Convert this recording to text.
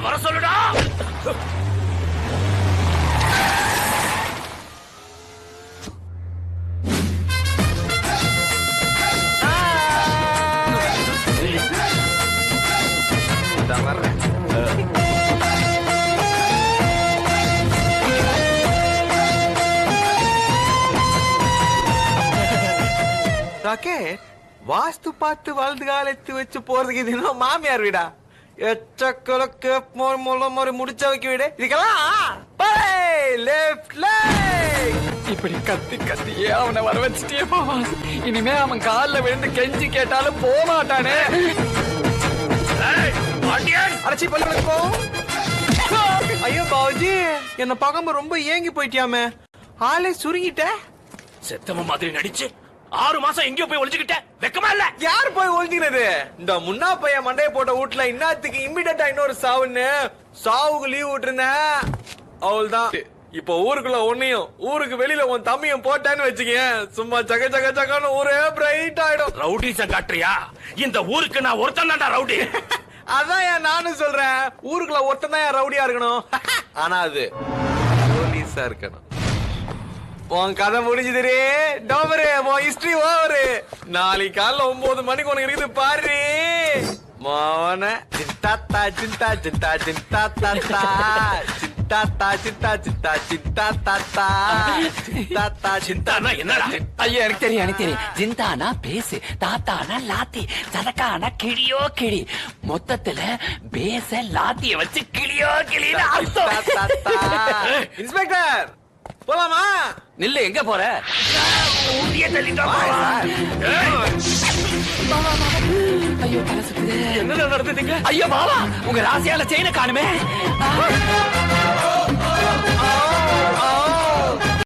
அவனை வர சொல்லுடா. ராக்கெட் வாஸ்து பார்த்து வலது காலத்து வச்சு போறதுக்கு இது மாமியார் வீடா? எச்சக்கலக்கு முள்ள முறை முடிச்ச வைக்க வீடு. இதுக்கெல்லாம் லெஃப்ட் லைக் இப்படி கத்தி கத்தியே அவனை வர வச்சுட்டே போவான். இனிமே அவன் கால்ல விழுந்து கெஞ்சி கேட்டாலும் போக மாட்டானே அரைச்சி பல்லு போ. ஐயோ பாவுஜி என்ன பார்க்காம ரொம்ப ஏங்கி போயிட்டியாமே. ஆளே சுருங்கிட்ட. செத்தவ மாதிரி நடிச்சு ஆறு மாசம் எங்கேயோ போய் ஒளிஞ்சுக்கிட்ட வெக்கமா இல்ல. போய் ஒழிஞ்சினது இந்த முன்னா பையன் மண்டைய போட்ட வீட்டுல இன்னத்துக்கு இம்மிடியா இன்னொரு சாவுன்னு. சாவுக்கு லீவ் விட்டுருந்தேன். அவள்தான் இப்ப ஊருக்குள்ள உன்னையும் ஊருக்கு வெளியில உன் தம்பியும் போட்டான்னு வச்சுக்கேன் சும்மா சக சக சகன்னு ஊரே பிரைட் ஆயிடும். ரவுடிச காட்டுறியா? இந்த ஊருக்கு நான் ஒருத்தன் தான்டா ரவுடி அதான் ஏன் நானும் சொல்றேன். ஊருக்குள்ள ஒருத்தன் தான் ரவுடியா இருக்கணும்? ஆனா அது போலீஸா இருக்கணும். உன் கதை முடிஞ்சுதுரே டோபரு உன் ஹிஸ்டரி ஓவரு நாளைக்கு காலைல ஒன்பது மணிக்கு உனக்கு இருக்குது பாரு. மோன சிந்தாத்தா சிந்தா சிந்தா சிந்தா தாத்தா சிந்தாத்தா சிந்தா சிந்தா சிந்தா தாத்தா சிந்தாத்தா சிந்தா சிந்தானா என்னடா? ஐயா எனக்கு தெரியும் எனக்கு தெரியும். ஜிந்தானா பேசு தாத்தானா லாத்தி சதக்கானா கிளியோ கிளி. மொத்தத்துல பேச லாத்திய வச்சு கிளியோ கிளின்னு அர்த்தம். இன்ஸ்பெக்டர் போலாமா? நில்லு எங்க போற? ஐயோ தலை சுத்துது. என்னடா நடந்ததுங்க ஐயோ பாவா உங்க ராசியால செயின காணுமே.